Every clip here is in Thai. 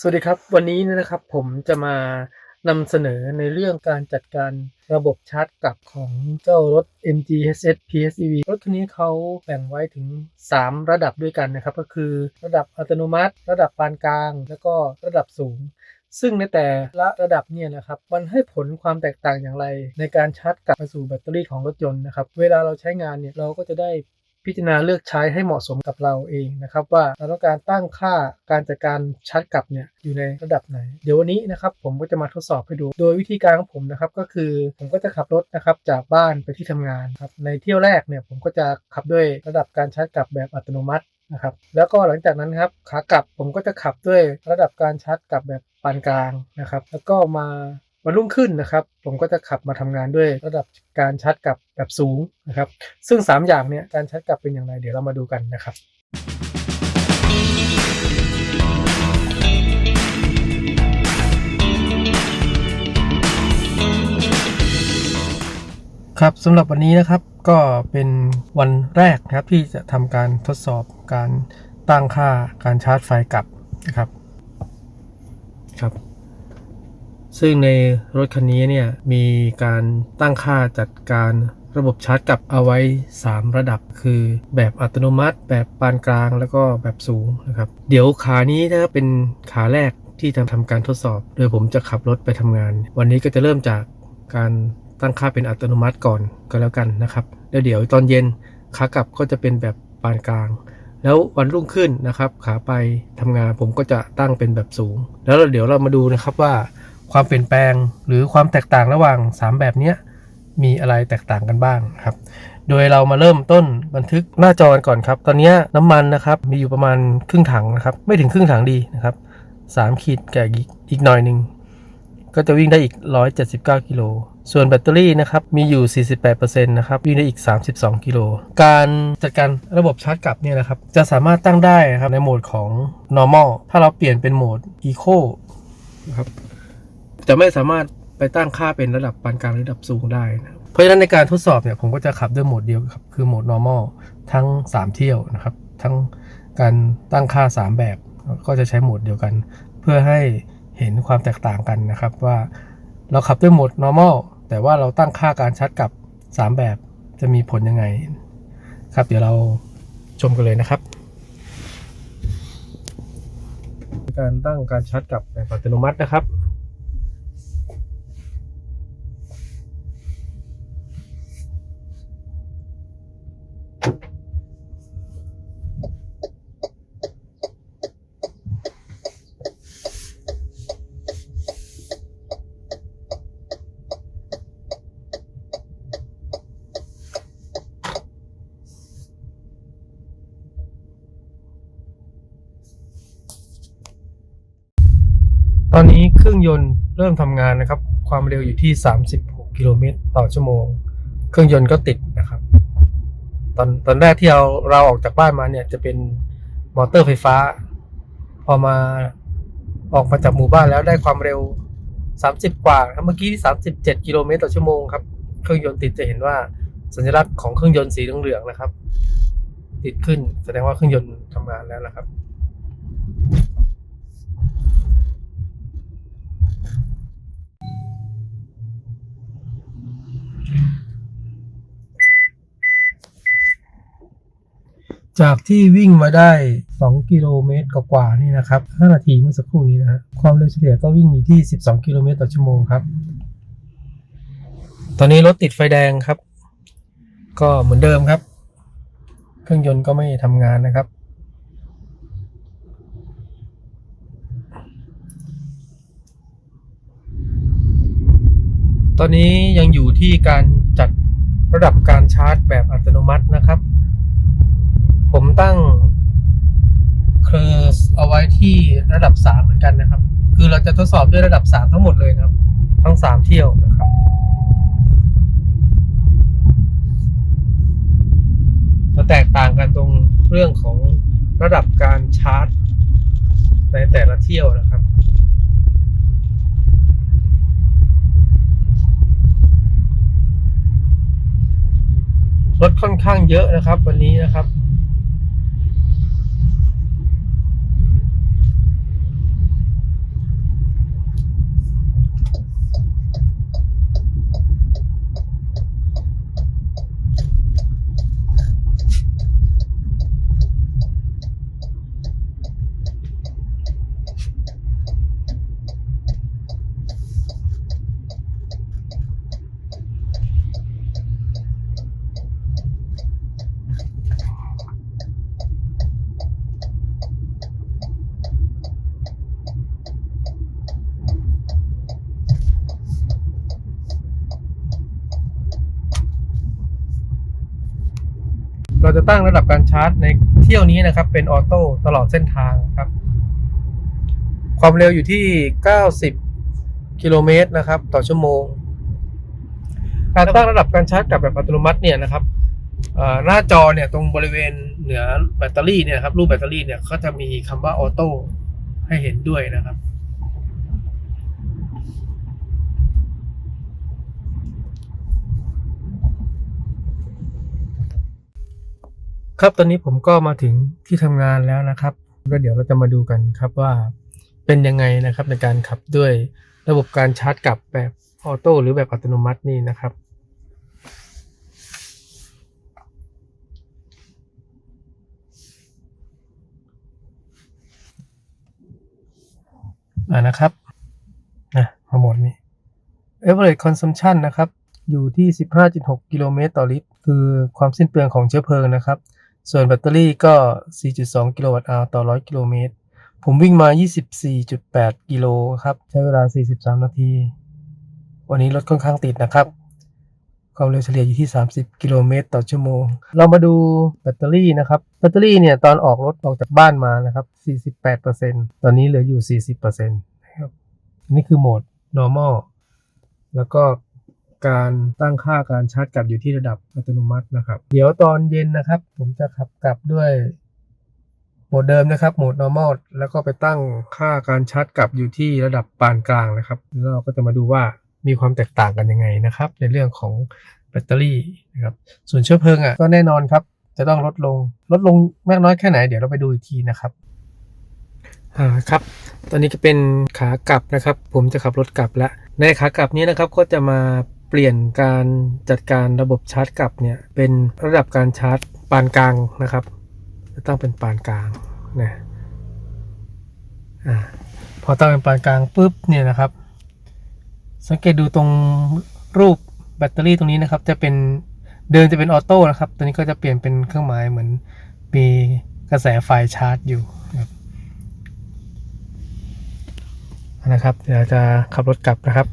สวัสดีครับ วันนี้นะครับผมจะมานำเสนอในเรื่องการจัดการระบบชาร์จกลับของเจ้ารถ MG HS PHEV รถคันนี้เขาแบ่งไว้ถึง 3 ระดับด้วยกันนะครับ ก็คือระดับอัตโนมัติ ระดับปานกลาง แล้วก็ระดับสูง ซึ่งในแต่ละระดับเนี่ยนะครับมันให้ผลความแตกต่างอย่างไร ในการชาร์จกลับมาสู่แบตเตอรี่ของรถยนต์นะครับ เวลาเราใช้งานเนี่ยเราก็จะได้ พิจารณาเลือกใช้ให้เหมาะสมกับเราเองนะครับ ว่าเราต้องการตั้งค่าการจัดการชาร์จกลับเนี่ยอยู่ในระดับไหน เดี๋ยววันนี้นะครับผมก็จะมาทดสอบให้ดู โดยวิธีการของผมนะครับก็คือผมก็จะขับรถนะครับจากบ้านไปที่ทำงานครับในเที่ยวแรกเนี่ยผมก็จะขับด้วยระดับการชาร์จกลับแบบอัตโนมัตินะครับแล้วก็หลังจากนั้นครับขากลับผมก็จะขับด้วยระดับการชาร์จกลับแบบปานกลางนะครับ แล้วก็มา วันรุ่งขึ้นนะครับ ผมก็จะขับมาทำงานด้วยระดับการชาร์จกลับแบบสูงนะครับ ซึ่ง 3 อย่างเนี่ยการชาร์จกลับเป็นอย่างไรเดี๋ยวเรามาดูกันนะครับครับสำหรับวันนี้นะครับก็เป็นวันแรกนะครับที่จะทำการทดสอบการตั้งค่าการชาร์จไฟกลับนะครับครับ ซึ่งในรถคันนี้เนี่ยมีการตั้งค่าจัดการระบบชาร์จกลับเอาไว้ 3 ระดับคือแบบอัตโนมัติ แบบปานกลางแล้วก็แบบสูงนะครับ เดี๋ยวขานี้นะเป็นขาแรกที่ทำทำการทดสอบ โดยผมจะขับรถไปทำงาน วันนี้ก็จะเริ่มจากการตั้งค่าเป็นอัตโนมัติก่อนก็แล้วกันนะครับแล้วเดี๋ยวตอนเย็นขากลับก็จะเป็นแบบปานกลาง แล้ววันรุ่งขึ้นนะครับ ขาไปทำงานผมก็จะตั้งเป็นแบบสูง แล้วเดี๋ยวเรามาดูนะครับว่า ความเปลี่ยนแปลงหรือความแตกต่างระหว่าง 3 แบบนี้มีอะไรแตกต่างกันบ้างครับ โดยเรามาเริ่มต้นบันทึกหน้าจอกันก่อนครับ ตอนนี้น้ำมันนะครับมีอยู่ประมาณครึ่งถังนะครับ ไม่ถึงครึ่งถังดีนะครับ3ขีดแก่อีกอีกหน่อยหนึ่งก็จะวิ่งได้อีก 179 กิโล ส่วนแบตเตอรี่นะครับ มีอยู่ 48%นะครับ วิ่งได้อีก 32 กิโล การจัดการระบบชาร์จกลับเนี่ยนะครับ จะสามารถตั้งได้นะครับในโหมดของ normal ถ้าเราเปลี่ยนเป็นโหมด eco นะครับ จะไม่สามารถไปตั้งค่าเป็นระดับปานกลางหรือระดับสูงได้นะเพราะฉะนั้นในการทดสอบเนี่ยผมก็จะขับด้วยโหมดเดียวครับคือโหมด normal ทั้ง 3 เที่ยวนะครับ ทั้งการตั้งค่า 3 แบบก็จะใช้โหมดเดียวกัน เพื่อให้เห็นความแตกต่างกันนะครับว่าเราขับด้วยโหมด normal แต่ว่าเราตั้งค่าการชาร์จกลับ 3 แบบจะมีผลยังไง ครับเดี๋ยวเราชมกันเลยนะครับ การตั้งการชาร์จกลับแบบอัตโนมัตินะครับ ตอนนี้ เครื่องยนต์เริ่มทำงานนะครับ ความเร็วอยู่ที่ 36 กิโลเมตรต่อชั่วโมง เครื่องยนต์ก็ติดนะครับ ตอนตอนแรกที่เราเราออกจากบ้านมาเนี่ยจะเป็นมอเตอร์ไฟฟ้า พอมาออกมาจากหมู่บ้านแล้วได้ความเร็ว 30 กว่าครับเมื่อกี้ที่ 37 กิโลเมตรต่อชั่วโมงครับ เครื่องยนต์ติดจะเห็นว่าสัญลักษณ์ของเครื่องยนต์สีเหลืองๆนะครับ ติดขึ้นแสดงว่าเครื่องยนต์ทำงานแล้วนะครับ จากที่วิ่งมาได้ 2 กิโลเมตรกว่าๆนี่นะครับ 5 นาทีเมื่อสักครู่นี้นะฮะความเร็วเฉลี่ยก็วิ่งอยู่ที่ 12 กิโลเมตรต่อชั่วโมงครับ ตอนนี้รถติดไฟแดงครับ ก็เหมือนเดิมครับ เครื่องยนต์ก็ไม่ทำงานนะครับ ตอนนี้ยังอยู่ที่การจัดระดับการชาร์จแบบอัตโนมัตินะครับ ผมตั้งเคอร์สเอาไว้ที่ระดับ 3 เหมือนกันนะครับ คือเราจะทดสอบด้วยระดับ 3 ทั้งหมดเลยนะครับ ทั้ง 3 เที่ยวนะครับจะแตกต่างกันตรงเรื่องของระดับการชาร์จ ในแต่ละเที่ยวนะครับรถค่อนข้างเยอะนะครับ วันนี้นะครับ จะตั้งระดับการชาร์จในเที่ยวนี้นะครับ เป็นออโต้ตลอดเส้นทางครับ ความเร็วอยู่ที่ 90 กิโลเมตรนะครับ ต่อชั่วโมง การตั้งระดับการชาร์จกับแบบอัตโนมัติเนี่ยนะครับหน้าจอเนี่ยตรงบริเวณเหนือแบตเตอรี่เนี่ยครับรูปแบตเตอรี่เนี่ยก็จะมีคำว่าออโต้ให้เห็นด้วยนะครับ ครับตอนนี้ผมก็มาถึงที่ทำงานแล้วนะครับแล้วเดี๋ยวเราจะมาดูกันครับว่าเป็นยังไงนะครับในการขับด้วยระบบการชาร์จกลับแบบออโต้หรือแบบอัตโนมัตินี่นะครับ อ่านะครับนะมาหมดนี่ average consumption นะครับ อยู่ที่ 15.6 กิโลเมตรต่อลิตร คือความสิ้นเปลืองของเชื้อเพลิงนะครับ ส่วนแบตเตอรี่ก็ 4.2 กิโลวัตต์อาวต่อ 100 กิโลเมตร ผมวิ่งมา 24.8 กิโลครับ ใช้เวลา 43 นาที วันนี้รถค่อนข้างติดนะครับ ความเร็วเฉลี่ยอยู่ที่ 30 กิโลเมตรต่อชั่วโมง เรามาดูแบตเตอรี่นะครับ แบตเตอรี่เนี่ยตอนออกรถออกจากบ้านมานะครับ 48%ตอนนี้เหลืออยู่ 40%นะครับ นี่คือโหมด normal แล้วก็ การตั้งค่าการชาร์จกลับอยู่ที่ระดับอัตโนมัตินะครับ เดี๋ยวตอนเย็นนะครับ ผมจะขับกลับด้วยโหมดเดิมนะครับ โหมด normal แล้วก็ไปตั้งค่าการชาร์จกลับอยู่ที่ระดับปานกลางนะครับ แล้วเราก็จะมาดูว่ามีความแตกต่างกันยังไงนะครับ ในเรื่องของแบตเตอรี่นะครับ ส่วนเชื้อเพลิงอะก็แน่นอนครับ จะต้องลดลง ลดลงมากน้อยแค่ไหน เดี๋ยวเราไปดูอีกทีนะครับอ่าครับ ตอนนี้ก็เป็นขากลับนะครับ ผมจะขับรถกลับแล้วในขากลับนี้นะครับก็จะมา เปลี่ยนการจัดการระบบชาร์จกลับเนี่ยเป็นระดับการชาร์จปานกลางนะครับ จะตั้งเป็นปานกลางนะอ่าพอตั้งเป็นปานกลางปุ๊บเนี่ยนะครับ สังเกตดูตรงรูปแบตเตอรี่ตรงนี้นะครับ จะเป็นเดินจะเป็นออโต้นะครับตัวนี้ก็จะเปลี่ยนเป็นเครื่องหมายเหมือนมีกระแสไฟชาร์จอยู่นะครับนะครับเดี๋ยวจะขับรถกลับนะครับ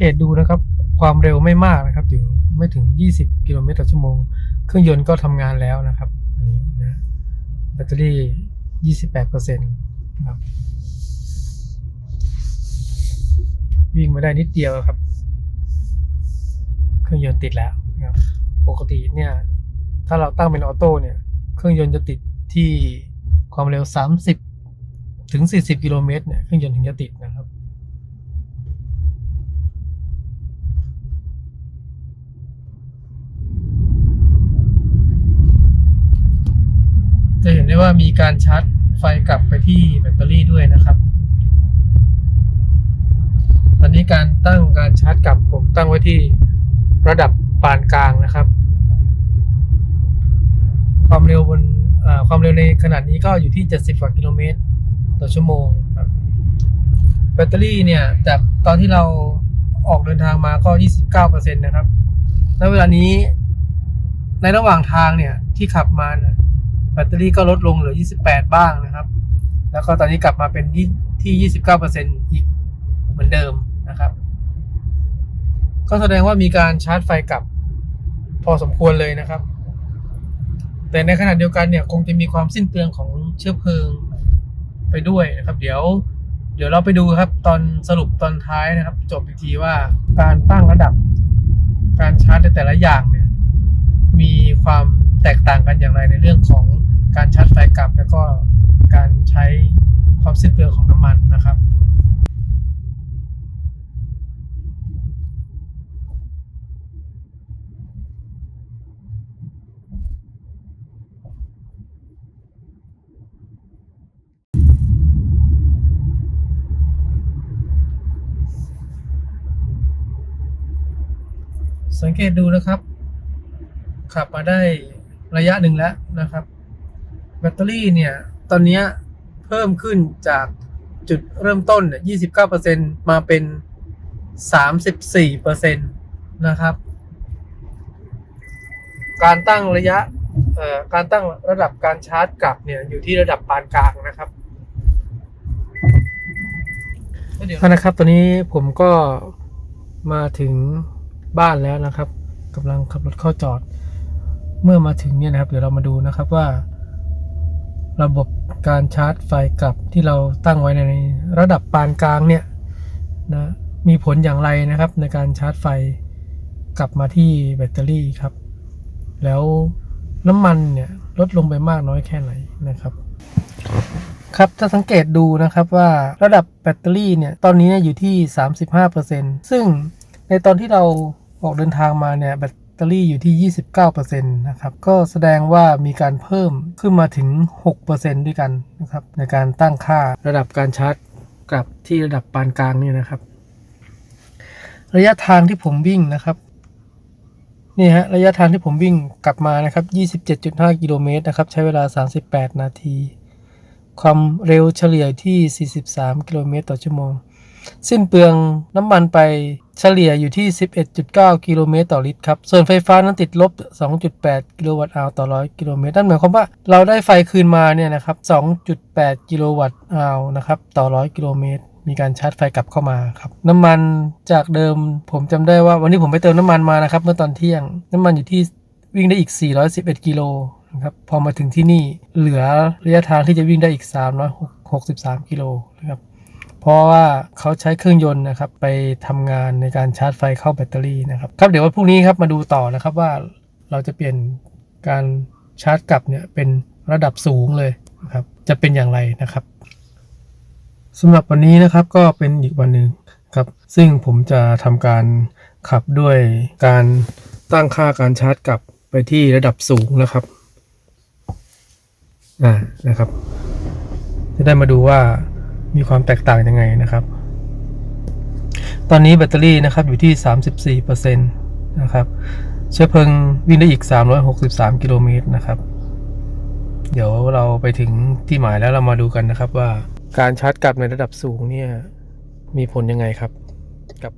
เกตดูนะครับ ความเร็วไม่มากนะครับ อยู่ไม่ถึง 20 กิโลเมตรต่อชั่วโมง เครื่องยนต์ก็ทำงานแล้วนะครับอันนี้นะแบตเตอรี่ 28%นะครับวิ่งมาได้นิดเดียวครับ เครื่องยนต์ติดแล้วนะครับปกติเนี่ย ถ้าเราตั้งเป็นออโต้เนี่ย เครื่องยนต์จะติดที่ความเร็ว 30 ถึง 40 กิโลเมตรเนี่ย เครื่องยนต์ถึงจะติดนะครับ จะเห็นได้ว่ามีการชาร์จไฟกลับไปที่แบตเตอรี่ด้วยนะครับ ตอนนี้การตั้งการชาร์จกลับผมตั้งไว้ที่ระดับปานกลางนะครับ ความเร็วบนความเร็วในขนาดนี้ก็อยู่ที่ 70กว่ากิโลเมตรต่อชั่วโมงครับ แบตเตอรี่เนี่ยจากตอนที่เราออกเดินทางมาก็ 29%นะครับ แล้วเวลานี้ในระหว่างทางเนี่ยที่ขับมาเนี่ย แบตเตอรี่ก็ลดลงเหลือ 28 บ้างนะครับ แล้วก็ตอนนี้กลับมาเป็นที่ 29%อีกเหมือนเดิมนะครับ ก็แสดงว่ามีการชาร์จไฟกลับพอสมควรเลยนะครับ แต่ในขณะเดียวกันเนี่ยคงจะมีความสิ้นเปลืองของเชื้อเพลิงไปด้วยนะครับ เดี๋ยวเดี๋ยวเราไปดูครับตอนสรุปตอนท้ายนะครับ จบอีกทีว่าการตั้งระดับ การชาร์จในแต่ละอย่างเนี่ย มีความ แตกต่างกันอย่างไรในเรื่องของการชาร์จไฟกลับ แล้วก็การใช้ความสิ้นเปลืองของน้ำมันนะครับสังเกตดูนะครับ ขับมาได้ ระยะหนึ่งแล้วนะครับ แบตเตอรี่เนี่ยตอนนี้เพิ่มขึ้นจากจุดเริ่มต้นเนี่ย29%มาเป็น 34%นะครับ การตั้งระยะการตั้งระดับการชาร์จกลับเนี่ยอยู่ที่ระดับปานกลางนะครับนะครับตอนนี้ผมก็มาถึงบ้านแล้วนะครับกำลังขับรถเข้าจอด เมื่อมาถึงเนี่ยนะครับ เดี๋ยวเรามาดูนะครับว่า ระบบการชาร์จไฟกลับที่เราตั้งไว้ในระดับปานกลางเนี่ยนะมีผลอย่างไรนะครับ ในการชาร์จไฟกลับมาที่แบตเตอรี่ครับ แล้วน้ำมันเนี่ยลดลงไปมากน้อยแค่ไหนนะครับ ครับถ้าสังเกตดูนะครับว่าระดับแบตเตอรี่เนี่ยตอนนี้เนี่ยอยู่ที่ 35%ซึ่งในตอนที่เราออกเดินทางมาเนี่ยแบต ตอรี่อยู่ที่ 29%นะครับก็แสดงว่ามีการเพิ่มขึ้นมาถึง 6%ด้วยกันนะครับในการตั้งค่าระดับการชาร์จกลับที่ระดับปานกลางนี่นะครับ ระยะทางที่ผมวิ่งนะครับนี่ฮะระยะทางที่ผมวิ่งกลับมานะครับ 27.5 กิโลเมตรนะครับใช้เวลา 38 นาที ความเร็วเฉลี่ยที่ 43 กิโลเมตรต่อชั่วโมง สิ้นเปลืองน้ำมันไป เฉลี่ยอยู่ที่ 11.9 กิโลเมตรต่อลิตรครับ ส่วนไฟฟ้านั้นติดลบ 2.8 กิโลวัตต์อาวต่อ 100 กิโลเมตร นั่นหมายความว่าเราได้ไฟคืนมาเนี่ยนะครับ 2.8 กิโลวัตต์อาวนะครับต่อ 100 กิโลเมตร มีการชาร์จไฟกลับเข้ามาครับ น้ำมันจากเดิมผมจำได้ว่าวันนี้ผมไปเติมน้ำมันมานะครับ เมื่อตอนเที่ยง น้ำมันอยู่ที่วิ่งได้อีก 411 กิโลนะครับ พอมาถึงที่นี่เหลือระยะทางที่จะวิ่งได้อีก 363 กิโลนะครับ เพราะว่าเขาใช้เครื่องยนต์นะครับไปทำงานในการชาร์จไฟเข้าแบตเตอรี่นะครับครับเดี๋ยววันพรุ่งนี้ครับมาดูต่อนะครับว่าเราจะเปลี่ยนการชาร์จกลับเนี่ยเป็นระดับสูงเลยนะครับจะเป็นอย่างไรนะครับสำหรับวันนี้นะครับก็เป็นอีกวันหนึ่งครับ ซึ่งผมจะทำการขับด้วยการตั้งค่าการชาร์จกลับไปที่ระดับสูงนะครับอ่านะครับ จะได้มาดูว่า มีความแตกต่างยังไงนะครับ ตอนนี้แบตเตอรี่นะครับอยู่ที่ 34%นะครับเชื้อเพลิงวิ่งได้อีก 363 กิโลเมตรนะครับ เดี๋ยวเราไปถึงที่หมายแล้วเรามาดูกันนะครับว่าการชาร์จกลับในระดับสูงเนี่ยมีผลยังไงครับกับ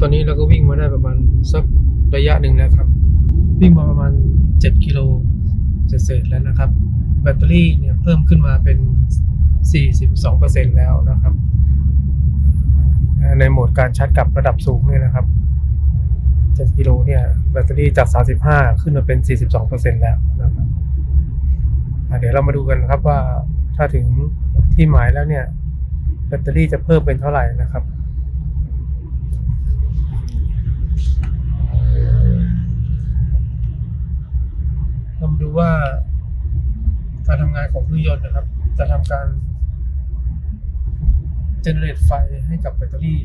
ตอนนี้เราก็วิ่งมาได้ประมาณสักระยะหนึ่งแล้วครับ วิ่งมาประมาณ 7 กิโลเศษๆแล้วนะครับ แบตเตอรี่เนี่ยเพิ่มขึ้นมาเป็น 42%แล้วนะครับ ในโหมดการชาร์จกลับระดับสูงเนี่ยนะครับ 7 กิโลเนี่ยแบตเตอรี่จาก 35 ขึ้นมาเป็น 42%แล้วนะครับเดี๋ยวเรามาดูกันครับว่าถ้าถึงที่หมายแล้วเนี่ยแบตเตอรี่จะเพิ่มเป็นเท่าไหร่นะครับ ดูว่าการทำงานของเครื่องยนต์นะครับ จะทำการ generate ไฟให้กับแบตเตอรี่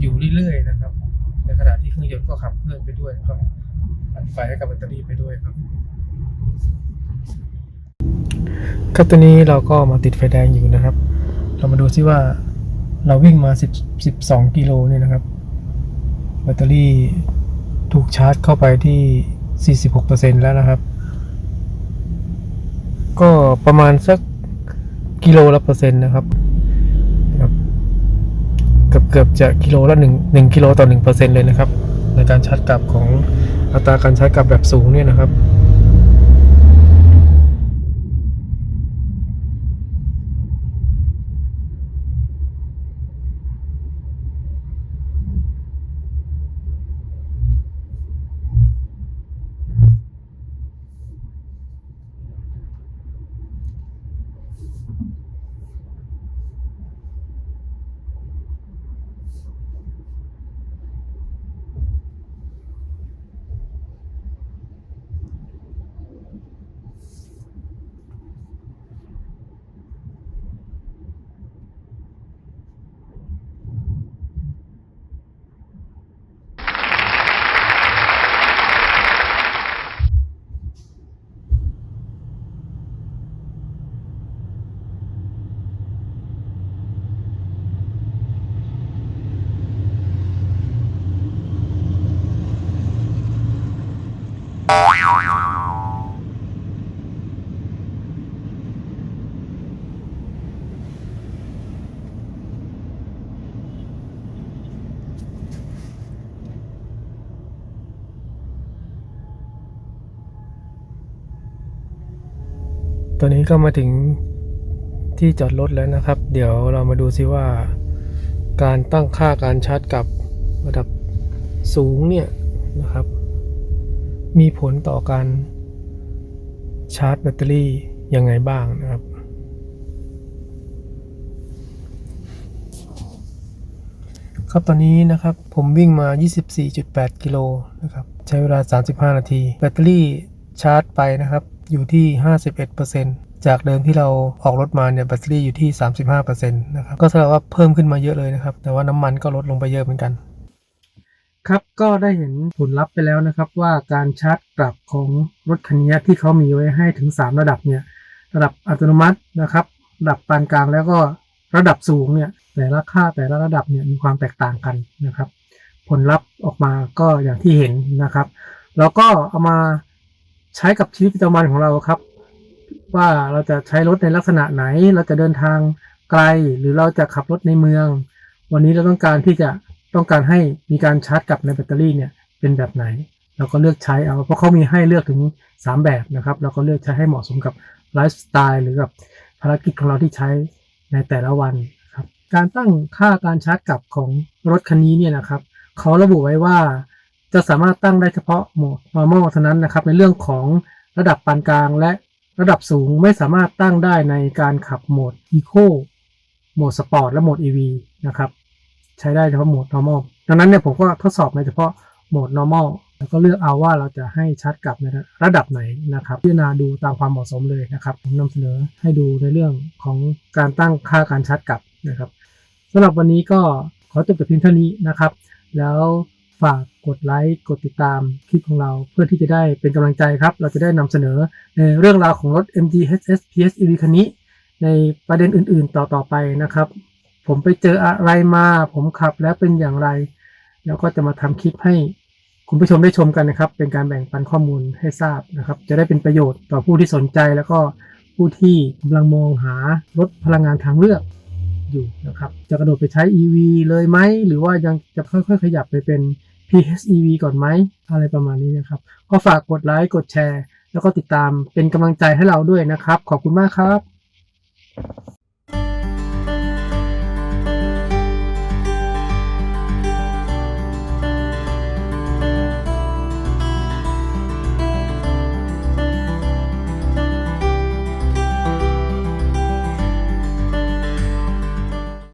อยู่เรื่อยๆนะครับ ในขณะที่เครื่องยนต์ก็ขับเคลื่อนไปด้วยครับปั่นไฟให้กับแบตเตอรี่ไปด้วยครับครับตอนนี้เราก็มาติดไฟแดงอยู่นะครับ เรามาดูซิว่าเราวิ่งมา10 12กิโลเนี่ยนะครับ แบตเตอรี่ถูกชาร์จเข้าไปที่ 46%แล้วนะครับ ก็ประมาณสักกิโลละเปอร์เซ็นต์นะครับครับเกือบเกือบจะกิโลละหนึ่งหนึ่งกิโลต่อหนึ่งเปอร์เซ็นต์เลยนะครับ ในการชาร์จกลับของอัตราการชาร์จกลับแบบสูงเนี่ยนะครับ ค ตอนนี้ก็มาถึงที่จอดรถแล้วนะครับ เดี๋ยวเรามาดูซิว่า การตั้งค่าการชาร์จกับระดับสูงเนี่ยนะครับ มีผลต่อการชาร์จแบตเตอรี่ยังไงบ้างนะครับ ครับตอนนี้นะครับผมวิ่งมา 24.8 กิโลนะครับ ใช้เวลา 35 นาที แบตเตอรี่ชาร์จไปนะครับ อยู่ที่ 51%จากเดิมที่เราออกรถมาเนี่ยแบตเตอรี่อยู่ที่ 35%นะครับก็แสดงว่าเพิ่มขึ้นมาเยอะเลยนะครับ แต่ว่าน้ำมันก็ลดลงไปเยอะเหมือนกัน ครับก็ได้เห็นผลลัพธ์ไปแล้วนะครับ ว่าการชาร์จกลับของรถคันนี้ที่เขามีไว้ให้ถึง 3 ระดับเนี่ยระดับอัตโนมัตินะครับระดับปานกลางแล้วก็ระดับสูงเนี่ยแต่ละค่าแต่ละระดับเนี่ยมีความแตกต่างกันนะครับ ผลลัพธ์ออกมาก็อย่างที่เห็นนะครับ แล้วก็เอามา ใช้กับชีวิตประจำวันของเราครับ ว่าเราจะใช้รถในลักษณะไหน เราจะเดินทางไกลหรือเราจะขับรถในเมือง วันนี้เราต้องการที่จะต้องการให้มีการชาร์จกลับในแบตเตอรี่เนี่ยเป็นแบบไหน เราก็เลือกใช้เอาเพราะเขามีให้เลือกถึง 3 แบบนะครับเราก็เลือกใช้ให้เหมาะสมกับไลฟ์สไตล์หรือกับภารกิจของเราที่ใช้ในแต่ละวันครับการตั้งค่าการชาร์จกลับของรถคันนี้เนี่ยนะครับเขาระบุไว้ว่า จะสามารถตั้งได้เฉพาะโหมด normal เท่านั้นนะครับ ในเรื่องของระดับปานกลางและระดับสูงไม่สามารถตั้งได้ในการขับโหมด eco โหมด sport และโหมด ev นะครับ ใช้ได้เฉพาะโหมด normal ดังนั้นเนี่ยผมก็ทดสอบในเฉพาะโหมด normal แล้วก็เลือกเอาว่าเราจะให้ชาร์จกลับในระดับไหนนะครับพิจารณาดูตามความเหมาะสมเลยนะครับ ผมนำเสนอให้ดูในเรื่องของการตั้งค่าการชาร์จกลับนะครับสำหรับวันนี้ก็ขอจบแต่เพียงเท่านี้นะครับ แล้ว ฝากกดไลค์กดติดตามคลิปของเราเพื่อที่จะได้เป็นกำลังใจครับ เราจะได้นำเสนอในเรื่องราวของรถ MG HS PHEV คันนี้ ในประเด็นอื่นๆต่อๆไปนะครับ ผมไปเจออะไรมา ผมขับแล้วเป็นอย่างไร แล้วก็จะมาทำคลิปให้คุณผู้ชมได้ชมกันนะครับ เป็นการแบ่งปันข้อมูลให้ทราบนะครับ จะได้เป็นประโยชน์ต่อผู้ที่สนใจแล้วก็ผู้ที่กำลังมองหารถพลังงานทางเลือก อยู่นะครับ จะกระโดดไปใช้ EV เลยไหม หรือว่ายังจะค่อยๆ ขยับไปเป็น PHEV ก่อนไหม อะไรประมาณนี้นะครับ ก็ฝากกดไลค์กดแชร์ แล้วก็ติดตามเป็นกำลังใจให้เราด้วยนะครับ ขอบคุณมากครับ